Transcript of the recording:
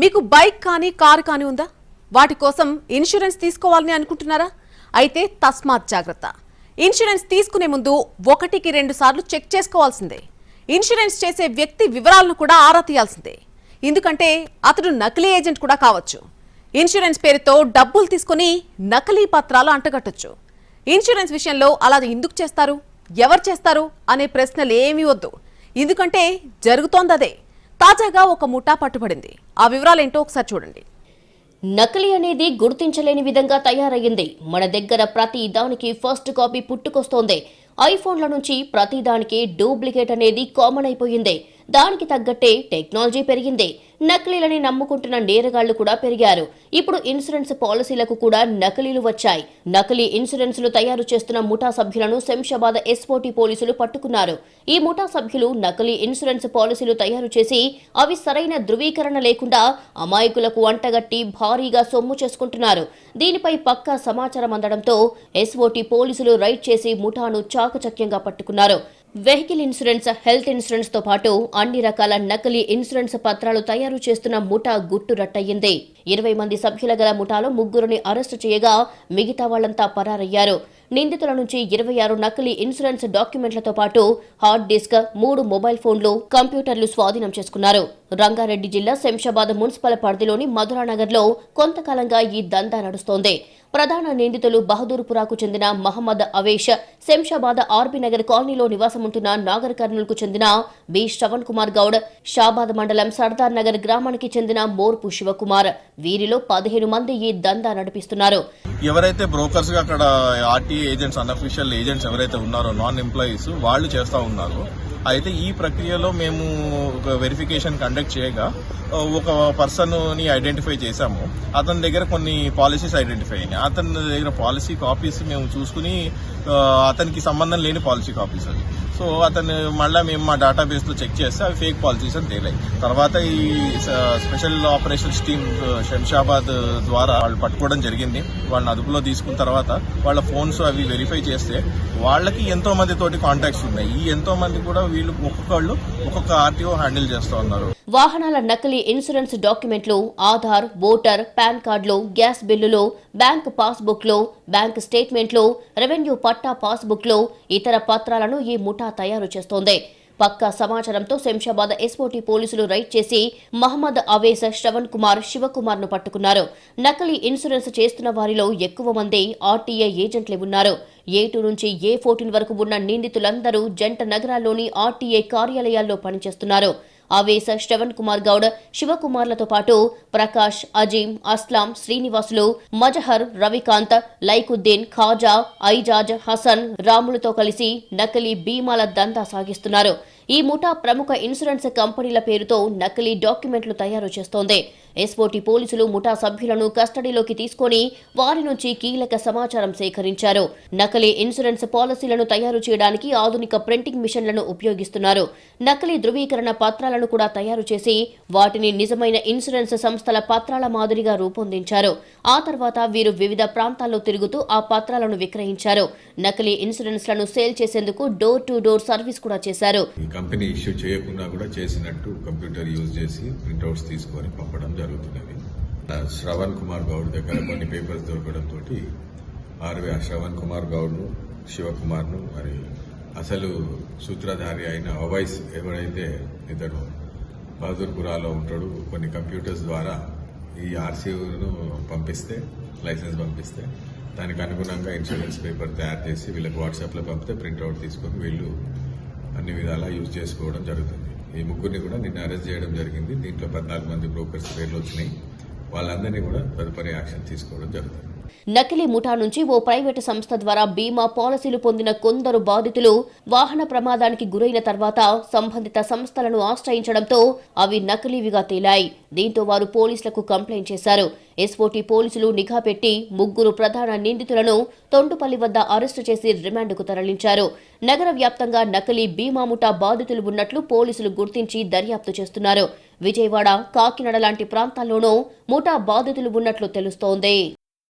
మీకు బైక్ కానీ కారు కానీ ఉందా? వాటి కోసం ఇన్సూరెన్స్ తీసుకోవాలని అనుకుంటున్నారా? అయితే తస్మాత్ జాగ్రత్త. ఇన్సూరెన్స్ తీసుకునే ముందు ఒకటికి రెండు సార్లు చెక్ చేసుకోవాల్సిందే. ఇన్సూరెన్స్ చేసే వ్యక్తి వివరాలను కూడా ఆరా తీయాల్సిందే. ఎందుకంటే అతడు నకిలీ ఏజెంట్ కూడా కావచ్చు. ఇన్సూరెన్స్ పేరుతో డబ్బులు తీసుకుని నకిలీ పత్రాలు అంటగట్టొచ్చు. ఇన్సూరెన్స్ విషయంలో అలా ఎందుకు చేస్తారు? ఎవరు చేస్తారు? అనే ప్రశ్నలు ఏమీ వద్దు. ఎందుకంటే జరుగుతోంది అదే. తాజాగా ఒక ముఠా పట్టుబడింది. ఆ వివరాలేంటో ఒకసారి చూడండి. నకిలీ అనేది గుర్తించలేని విధంగా తయారయ్యింది. మన దగ్గర ప్రతి దానికి ఫస్ట్ కాపీ పుట్టుకొస్తోంది. ఐఫోన్ల నుంచి ప్రతి దానికి డూప్లికేట్ అనేది కామన్ అయిపోయింది. దానికి తగ్గట్టే టెక్నాలజీ పెరిగింది. నకిలీలని నమ్ముకుంటున్న నేరగాళ్ళు కూడా పెరిగారు. ఇప్పుడు ఇన్సూరెన్స్ పాలసీలకు కూడా నకిలీలు వచ్చాయి. నకిలీ ఇన్సూరెన్సులు తయారు చేస్తున్న ముఠా సభ్యులను శంషాబాద్ ఎస్ఓటీ పోలీసులు పట్టుకున్నారు. ఈ ముఠా సభ్యులు నకిలీ ఇన్సూరెన్స్ పాలసీలు తయారు చేసి అవి సరైన ధృవీకరణ లేకుండా అమాయకులకు అంటగట్టి భారీగా సొమ్ము చేసుకుంటున్నారు. దీనిపై పక్కా సమాచారం అందడంతో ఎస్ఓటీ పోలీసులు రైడ్ చేసి ముఠాను చాకచక్యంగా పట్టుకున్నారు. వెహికల్ ఇన్సూరెన్స్ హెల్త్ ఇన్సూరెన్స్తో పాటు అన్ని రకాల నకిలీ ఇన్సూరెన్స్ పత్రాలు తయారు చేస్తున్న ముఠా గుట్టు రట్టయింది. ఇరవై మంది సభ్యుల గల ముఠాలో ముగ్గురిని అరెస్టు చేయగా మిగతా వాళ్ళంతా పరారయ్యారు. నిందితుల నుంచి ఇరవై ఆరు నకిలీ ఇన్సూరెన్స్ డాక్యుమెంట్లతో పాటు హార్డ్ డిస్క్ మూడు మొబైల్ ఫోన్లు కంప్యూటర్లు స్వాధీనం చేసుకున్నారు. రంగారెడ్డి జిల్లా శంషాబాద్ మున్సిపల్ పరిధిలోని మధురానగర్లో కొంతకాలంగా ఈ దందా నడుస్తోంది. ప్రధాన నిందితులు బహదూర్పురాకు చెందిన మహమ్మద్ అవేష్ శంషాబాద్ ఆర్బీ నగర్ కాలనీలో నివాసముంటున్న నాగర్ కర్నూలుకు చెందిన బి. శ్రవణ్ కుమార్ గౌడ్ షాబాద్ మండలం సర్దార్ నగర్ గ్రామానికి చెందిన మోర్పు శివకుమార్. వీరిలో పదిహేను మంది ఈ దందా నడిపిస్తున్నారు. ఎవరైతే బ్రోకర్స్గా అక్కడ ఆర్టీఏ ఏజెంట్స్ అన్అఫీషియల్ ఏజెంట్స్ ఎవరైతే ఉన్నారో నాన్ ఎంప్లాయీస్ వాళ్ళు చేస్తా ఉన్నారు. అయితే ఈ ప్రక్రియలో మేము ఒక వెరిఫికేషన్ కండక్ట్ చేయగా ఒక పర్సన్ని ఐడెంటిఫై చేశాము. అతని దగ్గర కొన్ని పాలసీస్ ఐడెంటిఫై అయినాయి. అతని దగ్గర పాలసీ కాపీస్ మేము చూసుకుని అతనికి సంబంధం లేని పాలసీ కాపీస్ అవి. సో అతను మళ్ళీ మేము మా డేటాబేస్లో చెక్ చేస్తే అవి ఫేక్ పాలసీస్ అని తేలాయి. తర్వాత ఈ స్పెషల్ ఆపరేషన్స్ టీమ్ శంషాబాద్ ద్వారా వాళ్ళు పట్టుకోవడం జరిగింది. వాళ్ళని అదుపులో తీసుకున్న తర్వాత వాళ్ళ ఫోన్స్ అవి వెరిఫై చేస్తే వాళ్ళకి ఎంతో మంది తోటి కాంటాక్ట్స్ ఉన్నాయి. ఈ ఎంతో మంది కూడా వీళ్ళు ఒక్కొక్కళ్ళు ఒక్కొక్క ఆర్టీఓ హ్యాండిల్ చేస్తూ ఉన్నారు. వాహనాల నకిలీ ఇన్సూరెన్స్ డాక్యుమెంట్లు ఆధార్ ఓటర్ పాన్ కార్డులు గ్యాస్ బిల్లులు బ్యాంక్ పాస్బుక్లు బ్యాంక్ స్టేట్మెంట్లు రెవెన్యూ పట్టా పాస్బుక్లు ఇతర పత్రాలను ఈ ముఠా తయారు చేస్తోంది. పక్కా సమాచారంతో శంషాబాద్ ఎస్ఓటీ పోలీసులు రైడ్ చేసి మహమ్మద్ అవేస శ్రవణ్ కుమార్ శివకుమార్ను పట్టుకున్నారు. నకిలీ ఇన్సూరెన్స్ చేస్తున్న వారిలో ఎక్కువ మంది ఆర్టీఐ ఏజెంట్లే ఉన్నారు. ఏ టూ నుంచి ఏ ఫోర్టీన్ వరకు ఉన్న నిందితులందరూ జంట నగరాల్లోని ఆర్టీఐ కార్యాలయాల్లో పనిచేస్తున్నారు. ఆవేశ శ్రవణ్ కుమార్ గౌడ్ శివకుమార్లతో పాటు ప్రకాష్ అజీం అస్లాం శ్రీనివాసులు మజహర్ రవికాంత్ లైకుద్దీన్ ఖాజా ఐజాజ్ హసన్ రాములతో కలిసి నకిలీ బీమాల దందా సాగిస్తున్నారు. ఈ ముఠా ప్రముఖ ఇన్సూరెన్స్ కంపెనీల పేరుతో నకిలీ డాక్యుమెంట్లు తయారు చేస్తోంది. ఎస్ఓటీ పోలీసులు ముఠా సభ్యులను కస్టడీలోకి తీసుకొని వారి నుంచి కీలక సమాచారం సేకరించారు. నకిలీ ఇన్సూరెన్స్ పాలసీలను తయారు చేయడానికి ఆధునిక ప్రింటింగ్ మిషన్లను ఉపయోగిస్తున్నారు. నకిలీ ధృవీకరణ పత్రాలను కూడా తయారు చేసి వాటిని నిజమైన ఇన్సూరెన్స్ సంస్థల పత్రాల మాదిరిగా రూపొందించారు. ఆ తర్వాత వీరు వివిధ ప్రాంతాల్లో తిరుగుతూ ఆ పత్రాలను విక్రయించారు. నకిలీ ఇన్సూరెన్స్లను సేల్ చేసేందుకు డోర్ టు డోర్ సర్వీస్ కూడా చేశారు. కంపెనీ ఇష్యూ చేయకుండా కూడా చేసినట్టు కంప్యూటర్ యూజ్ చేసి ప్రింట్అవుట్స్ తీసుకొని పంపడం జరుగుతున్నది. శ్రవణ్ కుమార్ గౌడ్ దగ్గర కొన్ని పేపర్స్ దొరకడంతో ఆర్వి శ్రవణ్ కుమార్ గౌడ్ను శివకుమార్ను మరి అసలు సూత్రధారి అయిన అవైస్ ఎవరైతే ఇతడు బహదూర్పురాలో ఉంటాడు కొన్ని కంప్యూటర్స్ ద్వారా ఈ ఆర్సీను పంపిస్తే లైసెన్స్ పంపిస్తే దానికి అనుగుణంగా ఇన్సూరెన్స్ పేపర్ తయారు చేసి వీళ్ళకి వాట్సాప్లో పంపితే ప్రింట్అవుట్ తీసుకొని వీళ్ళు అన్ని విధాలా యూజ్ చేసుకోవడం జరుగుతుంది. ఈ ముగ్గురిని కూడా నిన్న అరెస్ట్ చేయడం జరిగింది. దీంట్లో పద్నాలుగు మంది బ్రోకర్స్ పేర్లు వచ్చినాయి. వాళ్ళందరినీ కూడా తదుపరి యాక్షన్ తీసుకోవడం జరుగుతుంది. నకిలీ ముఠా నుంచి ఓ ప్రైవేటు సంస్థ ద్వారా బీమా పాలసీలు పొందిన కొందరు బాధితులు వాహన ప్రమాదానికి గురైన తర్వాత సంబంధిత సంస్థలను ఆశ్రయించడంతో అవి నకిలీవిగా తేలాయి. దీంతో వారు పోలీసులకు కంప్లైంట్ చేశారు. ఎస్ఓటీ పోలీసులు నిఘా పెట్టి ముగ్గురు ప్రధాన నిందితులను తొండుపల్లి వద్ద అరెస్టు చేసి రిమాండ్కు తరలించారు. నగర వ్యాప్తంగా నకిలీ బీమా ముఠా బాధితులు ఉన్నట్లు పోలీసులు గుర్తించి దర్యాప్తు చేస్తున్నారు. విజయవాడ కాకినాడ లాంటి ప్రాంతాల్లోనూ ముఠా బాధితులు ఉన్నట్లు తెలుస్తోంది.